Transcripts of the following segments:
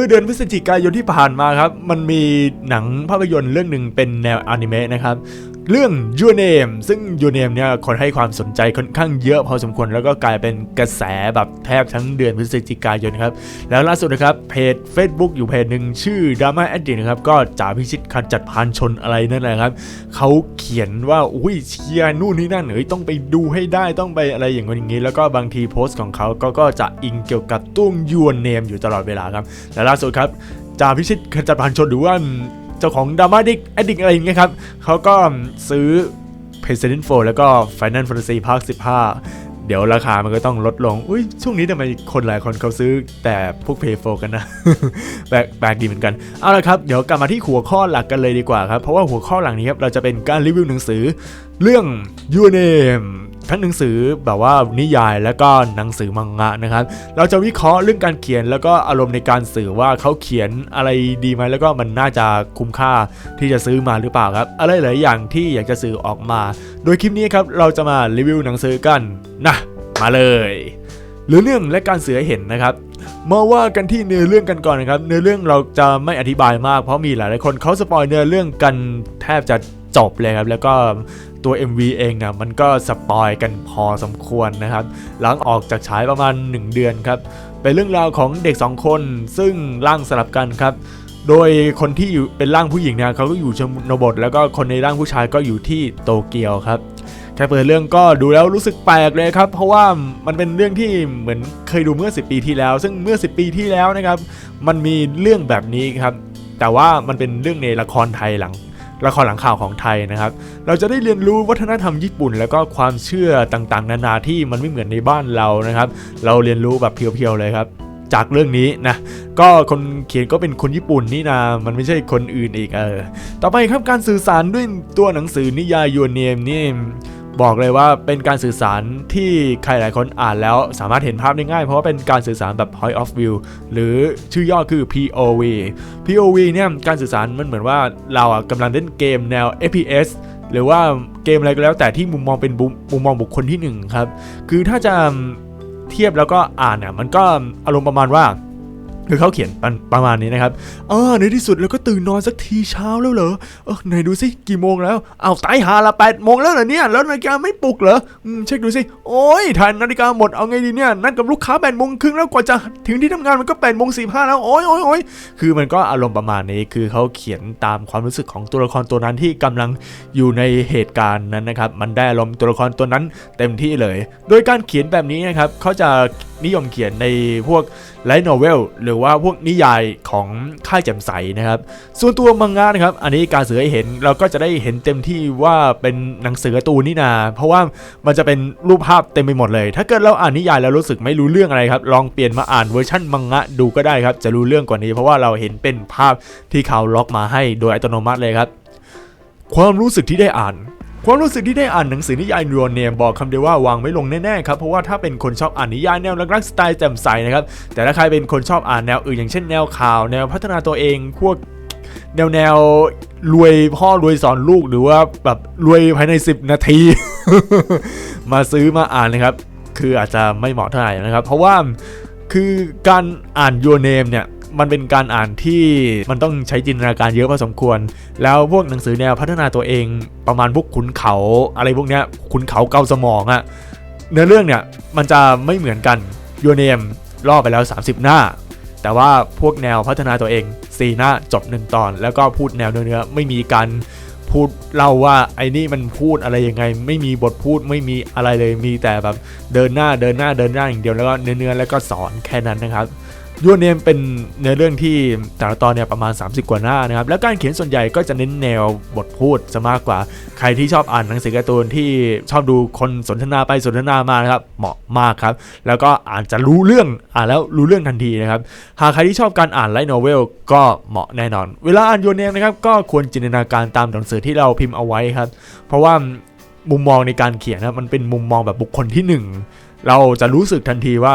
มื่อเดือนพฤศจิกายนที่ผ่านมาครับ มันมีหนังภาพยนตร์เรื่องหนึ่งเป็นแนวอนิเมะนะครับ เรื่อง Your Name ซึ่ง Your Name เนี่ยคนให้ความสนใจค่อนข้างเยอะพอสมควรแล้วก็กลายเป็นกระแสแบบแทบทั้งเดือนพฤศจิกายนครับ แล้วล่าสุดนะครับเพจ Facebook อยู่เพจหนึ่งชื่อ Drama Addict นะครับก็จ่าพิชิตขจัดพานชนอะไรนั่นแหละครับเขาเขียนว่าอุ้ยเชียร์นู่นนี่นั่นเอ้ยต้องไปดูให้ได้ต้องไปอะไรอย่างนี้อย่างนี้แล้วก็บางทีโพสต์ของเขาก็ก็จะอิงเกี่ยวกับตุ้ง Your Name อยู่ตลอดเวลาครับและล่าสุดครับจ่าพิชิตขจัดพานชนหรือว่า เจ้าของดราม่าดิกแอดดิกอะไรอย่างเงี้ยครับเขาก็ซื้อ Resident 4 แล้วก็ Final Fantasy ภาค 15 เดี๋ยวราคามันก็ต้องลดลง อุ้ยช่วงนี้ทำไมคนหลายคนเขาซื้อแต่พวก Play 4กันนะแปลกแปลกดีเหมือนกัน เอาละครับ เดี๋ยวกลับมาที่หัวข้อหลักกันเลยดีกว่าครับ เพราะว่าหัวข้อหลังนี้ครับ เราจะเป็นการรีวิวหนังสือ เรื่อง Your Name ทั้งหนังสือแบบว่านิยายแล้วก็หนังสือมังงะนะครับ เราจะวิเคราะห์เรื่องการเขียนแล้วก็อารมณ์ในการสื่อว่าเขาเขียนอะไรดีไหมแล้วก็มันน่าจะคุ้มค่าที่จะซื้อมาหรือเปล่าครับ อะไรหลายอย่างที่อยากจะสื่อออกมา โดยคลิปนี้ครับเราจะมารีวิวหนังสือกันนะมาเลย หรือเรื่องและการเสือเห็นนะครับมาว่ากันที่เนื้อเรื่องกันก่อนนะครับ เนื้อเรื่องเราจะไม่อธิบายมากเพราะมีหลายๆคนเขาสปอยเนื้อเรื่องกันแทบจะจบเลยครับแล้วก็ ตัว MV เองเนี่ยมันก็สปอยกันพอสมควรนะครับ หลังออกจากฉายประมาณ 1 เดือนครับ เป็นเรื่องราวของเด็ก 2 คนซึ่งร่างสลับกันครับ โดยคนที่อยู่เป็นร่างผู้หญิงเนี่ยเขาก็อยู่ชนบท แล้วก็คนในร่างผู้ชายก็อยู่ที่โตเกียวครับแค่เปิดเรื่องก็ดูแล้วรู้สึกแปลกเลยครับ เพราะว่ามันเป็นเรื่องที่เหมือนเคยดูเมื่อ 10 ปีที่แล้ว ซึ่งเมื่อ 10 ปีที่แล้วนะครับ มันมีเรื่องแบบนี้ครับ แต่ว่ามันเป็นเรื่องในละครไทยหลัง ละครหลังข่าวของไทยนะครับ เราจะได้เรียนรู้วัฒนธรรมญี่ปุ่น แล้วก็ความเชื่อต่างๆ นานาที่มันไม่เหมือนในบ้านเรานะครับ เราเรียนรู้แบบเพียวๆเลยครับจากเรื่องนี้นะ ก็คนเขียนก็เป็นคนญี่ปุ่นนี่นามันไม่ใช่คนอื่นอีกเออ ต่อไปครับการสื่อสารด้วยตัวหนังสือนิยายยูเนียมนี่ บอกเลยว่าเป็นการสื่อสารที่ใครหลายคนอ่านแล้วสามารถเห็นภาพได้ง่าย เพราะว่าเป็นการสื่อสารแบบ point of view หรือชื่อย่อคือ POV POV เนี่ยการสื่อสารมันเหมือนว่าเราอะกำลังเล่นเกมแนว FPS หรือว่าเกมอะไรก็แล้วแต่ที่มุมมองเป็นบุมุมมองบุคคลที่หนึ่งครับ คือถ้าจะเทียบแล้วก็อ่านเนี่ยมันก็อารมณ์ประมาณว่า คือเขาเขียนประประมาณนี้นะครับเออในที่สุดเราก็ตื่นนอนสักทีเช้าแล้วเหรอ เออไหนดูสิกี่โมงแล้ว เอาตายหาละแปดโมงแล้วเหรอเนี่ย แล้วนาฬิกาไม่ปลุกเหรอ อืมเช็คดูสิ โอ้ยทันนาฬิกาหมดเอาไงดีเนี่ย นัดกับลูกค้าแปดโมงครึ่งแล้วกว่าจะถึงที่ทำงานมันก็แปดโมงสี่ห้าแล้วโอ้ยโอ้ยโอ้ยคือมันก็อารมณ์ประมาณนี้ คือเขาเขียนตามความรู้สึกของตัวละครตัวนั้นที่กำลังอยู่ในเหตุการณ์นั้นนะครับ มันได้อารมณ์ตัวละครตัวนั้นเต็มที่เลย โดยการเขียนแบบนี้นะครับเขาจะ นิยมเขียนในพวกไลท์โนเวลหรือว่าพวกนิยายของค่ายแจ่มใสนะครับ ส่วนตัวมังงะนะครับ อันนี้การเสือให้เห็นเราก็จะได้เห็นเต็มที่ว่าเป็นหนังสือการ์ตูนนี่นา เพราะว่ามันจะเป็นรูปภาพเต็มไปหมดเลย ถ้าเกิดเราอ่านนิยายแล้วรู้สึกไม่รู้เรื่องอะไรครับ ลองเปลี่ยนมาอ่านเวอร์ชันมังงะดูก็ได้ครับ จะรู้เรื่องกว่านี้ เพราะว่าเราเห็นเป็นภาพที่เขาล็อกมาให้โดยอัตโนมัติเลยครับ ความรู้สึกที่ได้อ่าน ความรู้สึกที่ได้อ่านหนังสือนิยายยูเนมบอกคำเดียวว่าวางไม่ลงแน่ๆครับเพราะว่าถ้าเป็นคนชอบอ่านนิยายแนวรักๆสไตล์แจ่มใสนะครับแต่ถ้าใครเป็นคนชอบอ่านแนวอื่นอย่างเช่นแนวข่าว แนวพัฒนาตัวเองพวกแนวแนวรวยพ่อรวยสอนลูกหรือว่าแบบรวยภายใน 10 นาที มาซื้อมาอ่านนะครับ คืออาจจะไม่เหมาะเท่าไหร่นะครับ เพราะว่าคือการอ่าน Your Name เนี่ย มันเป็นการอ่านที่มันต้องใช้จินตนาการเยอะพอสมควร แล้วพวกหนังสือแนวพัฒนาตัวเองประมาณพวกขุนเขาอะไรพวกเนี้ยขุนเขาเกาสมองอะเนื้อเรื่องเนี่ยมันจะไม่เหมือนกัน Your Name ล่อไปแล้ว 30 หน้า แต่ว่าพวกแนวพัฒนาตัวเอง4หน้าจบ1ตอน แล้วก็พูดแนวเนื้อๆไม่มีการพูดเล่าว่าไอ้นี่มันพูดอะไรยังไง ไม่มีบทพูดไม่มีอะไรเลยมีแต่แบบเดินหน้าเดินหน้าเดินหน้าอย่างเดียวแล้วก็เนื้อๆแล้วก็สอนแค่นั้นนะครับ ยูเนมเป็นเนื้อเรื่องที่แต่ละตอนเนี่ยประมาณ 30 กว่าหน้านะครับ แล้วการเขียนส่วนใหญ่ก็จะเน้นแนวบทพูดซะมากกว่า ใครที่ชอบอ่านหนังสือการ์ตูนที่ชอบดูคนสนทนาไปสนทนามานะครับ เหมาะมากครับ แล้วก็อ่านจะรู้เรื่องอ่านแล้วรู้เรื่องทันทีนะครับ หากใครที่ชอบการอ่านไลท์โนเวลก็เหมาะแน่นอน เวลาอ่านยูเนมนะครับก็ควรจินตนาการตามหนังสือที่เราพิมพ์เอาไว้ครับ เพราะว่ามุมมองในการเขียนนะมันเป็นมุมมองแบบบุคคลที่หนึ่งเราจะรู้สึกทันทีว่า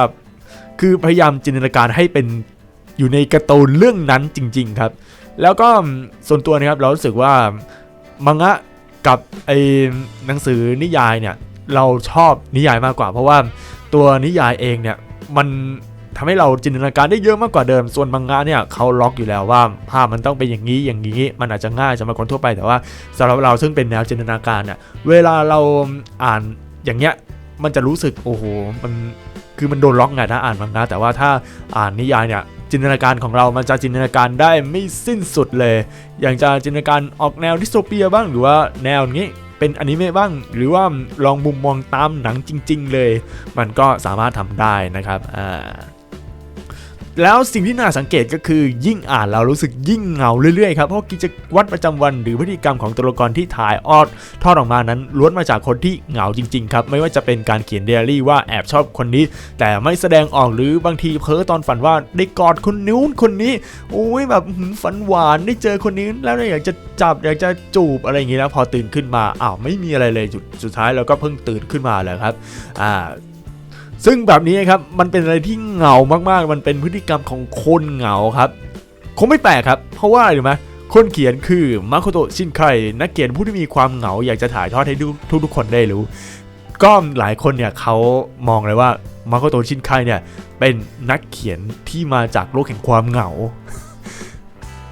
คือพยายามจินตนาการให้เป็นอยู่ในการ์ตูนเรื่องนั้นจริง ๆครับ แล้วก็ส่วนตัวนะครับเรารู้สึกว่ามังงะกับไอ้หนังสือนิยายเนี่ยเราชอบนิยายมากกว่า เพราะว่าตัวนิยายเองเนี่ยมันทำให้เราจินตนาการได้เยอะมากกว่าเดิม ส่วนมังงะเนี่ยเขาล็อกอยู่แล้วว่าภาพมันต้องเป็นอย่างนี้อย่างนี้ มันอาจจะง่ายสำหรับคนทั่วไปแต่ว่าสำหรับเราซึ่งเป็นแนวจินตนาการเนี่ยเวลาเราอ่านอย่างเงี้ยมันจะรู้สึกโอ้โหมัน คือมันโดนล็อกไงถ้าอ่านมังงะแต่ว่าถ้าอ่านนิยายเนี่ยจินตนาการของเรามันจะจินตนาการได้ไม่สิ้นสุดเลย อย่างจะจินตนาการออกแนวดิสโทเปียบ้างหรือว่าแนวนี้เป็นอนิเมะบ้าง หรือว่าลองมุมมองตามหนังจริง ๆ เลย มันก็สามารถทำได้นะครับอ่า แล้วสิ่งที่น่าสังเกตก็คือยิ่งอ่านเรารู้สึกยิ่งเหงาเรื่อยๆครับเพราะกิจวัตรประจำวันหรือพฤติกรรมของตัวละครที่ถ่ายออดทอดออกมานั้นล้วนมาจากคนที่เหงาจริงๆครับไม่ว่าจะเป็นการเขียนเดลี่ว่าแอบชอบคนนี้ แต่ไม่แสดงออกหรือบางทีเพ้อตอนฝันว่าได้กอดคนนู้นคนนี้โอ้ยแบบฝันหวานได้เจอคนนี้แล้วอยากจะจับอยากจะจูบอะไรอย่างงี้แล้วพอตื่นขึ้นมาอ้าวไม่มีอะไรเลยจุดสุดท้ายเราก็เพิ่งตื่นขึ้นมาแหละครับอ่า ซึ่งแบบนี้ครับมันเป็นอะไรที่เหงามากๆ มันเป็นพฤติกรรมของคนเหงาครับ คงไม่แปลกครับ เพราะว่าอะไรรู้ไหมคนเขียนคือมาโคโตะชินไคนักเขียนผู้ที่มีความเหงาอยากจะถ่ายทอดให้ทุกทุกๆคนได้รู้ ก็หลายคนเนี่ยเขามองเลยว่ามาโคโตะชินไคเนี่ยเป็นนักเขียนที่มาจากโลกแห่งความเหงา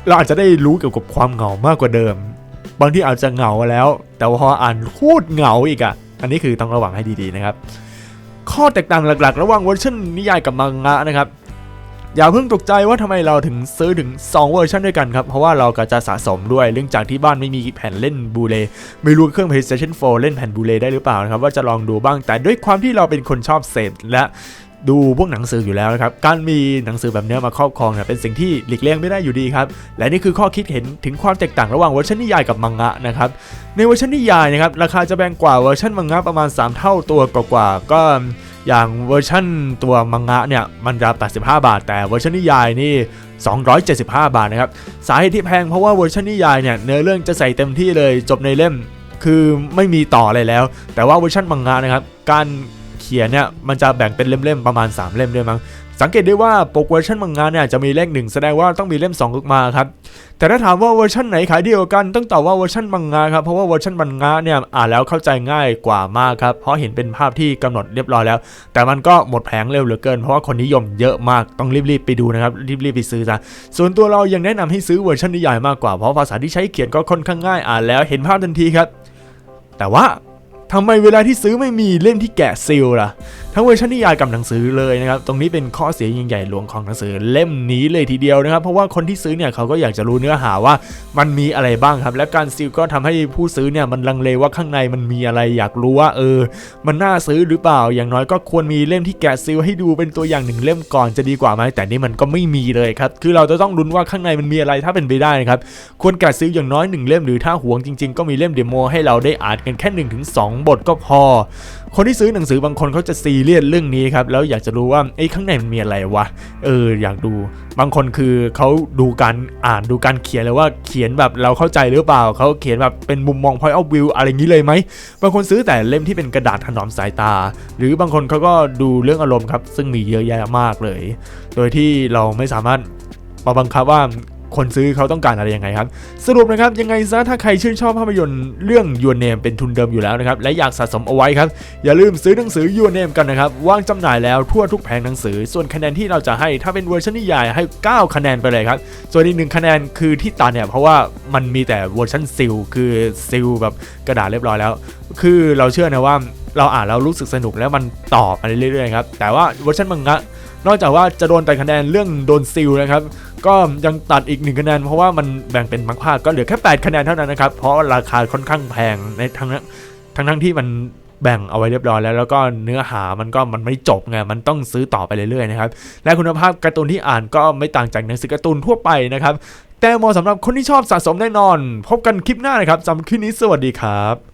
เราอาจจะได้รู้เกี่ยวกับความเหงามากกว่าเดิม บางที่อาจจะเหงาแล้ว แต่ว่าพออ่านโคตรเหงาอีกอะ่ะ อันนี้คือต้องระวังให้ดีๆนะครับ ข้อแตกต่างหลักๆ ระหว่างเวอร์ชันนิยายกับมังงะนะครับอย่าเพิ่งตกใจว่าทำไมเราถึงซื้อถึง 2 เวอร์ชันด้วยกันครับ เพราะว่าเราก็จะสะสมด้วยเรื่องจากที่บ้านไม่มีแผ่นเล่นบูเลไม่รู้เครื่อง PlayStation 4 เล่นแผ่นบูเลได้หรือเปล่านะครับ ว่าจะลองดูบ้างแต่ด้วยความที่เราเป็นคนชอบเสพและ ดูพวกหนังสืออยู่แล้วนะครับ การมีหนังสือแบบนี้มาครอบครองเนี่ยเป็นสิ่งที่หลีกเลี่ยงไม่ได้อยู่ดีครับ และนี่คือข้อคิดเห็นถึงความแตกต่างระหว่างเวอร์ชันนิยายกับมังงะนะครับ ในเวอร์ชันนิยายนะครับราคาจะแพงกว่าเวอร์ชันมังงะประมาณ 3 เท่าตัวกว่าๆก็อย่างเวอร์ชันตัวมังงะเนี่ยมันจะ 85 บาท แต่เวอร์ชันนิยายนี่ 275 บาทนะครับ สาเหตุที่แพงเพราะว่าเวอร์ชันนิยายเนี่ยเนื้อเรื่องจะใส่เต็มที่เลยจบในเล่ม คือไม่มีต่ออะไรแล้ว แต่ว่าเวอร์ชันมังงะนะครับการ ขียนเนี่ยมันจะแบ่งเป็นเล่มๆประมาณ 3 เล่มด้วยมั้งสังเกตได้ว่าปกเวอร์ชันมังงะเนี่ยจะมีเลขหนึ่งแสดงว่าต้องมีเล่ม2ออกมาครับแต่ถ้าถามว่าเวอร์ชันไหนขายดีกว่ากันต้องตอบว่าเวอร์ชันมังงะครับเพราะว่าเวอร์ชันมังงะเนี่ยอ่านแล้วเข้าใจง่ายกว่ามากครับเพราะเห็นเป็นภาพที่กำหนดเรียบร้อยแล้ว แต่มันก็หมดแผงเร็วเหลือเกิน เพราะว่าคนนิยมเยอะมากต้องรีบๆไปดูนะครับรีบๆไปซื้อซะส่วนตัวเรายังแนะนำให้ซื้อเวอร์ชันนิยายมากกว่าเพราะภาษาที่ใช้เขียนก็ค่อนข้างง่ายอ่านแล้วเห็นภาพทันทีครับ แต่ว่า ทำไมเวลาที่ซื้อไม่มีเล่มที่แกะซีลล่ะ ทั้งเวอร์ชันนิยายกับหนังสือเลยนะครับ ตรงนี้เป็นข้อเสียยิ่งใหญ่หลวงของหนังสือเล่มนี้เลยทีเดียวนะครับ เพราะว่าคนที่ซื้อเนี่ยเขาก็อยากจะรู้เนื้อหาว่ามันมีอะไรบ้างครับ และการซีลก็ทำให้ผู้ซื้อเนี่ยมันลังเลว่าข้างในมันมีอะไรอยากรู้ว่าเออ มันน่าซื้อหรือเปล่า อย่างน้อยก็ควรมีเล่มที่แกะซีลให้ดูเป็นตัวอย่างหนึ่งเล่มก่อนจะดีกว่าไหมแต่นี่มันก็ไม่มีเลยครับ คือเราจะต้องลุ้นว่าข้างในมันมีอะไรถ้าเป็นไปได้นะครับ ควรแกะซีลอย่างน้อยหนึ่งเล่มหรือถ้าหวงจริง ๆ ก็มีเล่มเดโมให้เราได้อ่านกันแค่1นถึงสบทก็พอ คนที่ซื้อหนังสือบางคนเขาจะซีเรียสเรื่องนี้ครับ แล้วอยากจะรู้ว่าไอ้ข้างในมันมีอะไรวะ เออ อยากดู บางคนคือเขาดูการอ่านดูการเขียนเลยว่าเขียนแบบเราเข้าใจหรือเปล่าเขาเขียนแบบเป็นมุมมอง point of view อะไรอย่างนี้เลยไหม บางคนซื้อแต่เล่มที่เป็นกระดาษถนอมสายตา หรือบางคนเขาก็ดูเรื่องอารมณ์ครับ ซึ่งมีเยอะแยะมากเลย โดยที่เราไม่สามารถมาบังคับว่า คนซื้อเขาต้องการอะไรยังไงครับ สรุปนะครับยังไงซะถ้าใครชื่นชอบภาพยนตร์เรื่อง Your Name เป็นทุนเดิมอยู่แล้วนะครับและอยากสะสมเอาไว้ครับ อย่าลืมซื้อหนังสือ Your Name กันนะครับวางจำหน่ายแล้วทั่วทุกแผงหนังสือ ส่วนคะแนนที่เราจะให้ถ้าเป็นเวอร์ชันนิยายให้ 9 คะแนนไปเลยครับ ส่วนอีกหนึ่งคะแนนคือที่ตัดเนี่ยเพราะว่ามันมีแต่เวอร์ชันซิลคือซิลแบบกระดาษเรียบร้อยแล้ว คือเราเชื่อนะว่าเราอ่านแล้วรู้สึกสนุกแล้วมันตอบมาเรื่อยๆครับแต่ว่าเวอร์ชันมังงะ นอกจากว่าจะโดนแต่คะแนนเรื่องโดนซิลนะครับ ก็ยังตัดอีกหนึ่งคะแนนเพราะว่ามันแบ่งเป็นมังภาคก็เหลือแค่ 8 คะแนนเท่านั้นนะครับ เพราะราคาค่อนข้างแพงในทั้งนั้นทั้งทั้งที่มันแบ่งเอาไว้เรียบร้อยแล้ว แล้วก็เนื้อหามันก็มันไม่จบไงมันต้องซื้อต่อไปเรื่อยๆนะครับและคุณภาพการ์ตูนที่อ่านก็ไม่ต่างจากหนังสือการ์ตูนทั่วไปนะครับแต่เหมาะสำหรับคนที่ชอบสะสมแน่นอน พบกันคลิปหน้านะครับสำหรับคลิปนี้สวัสดีครับ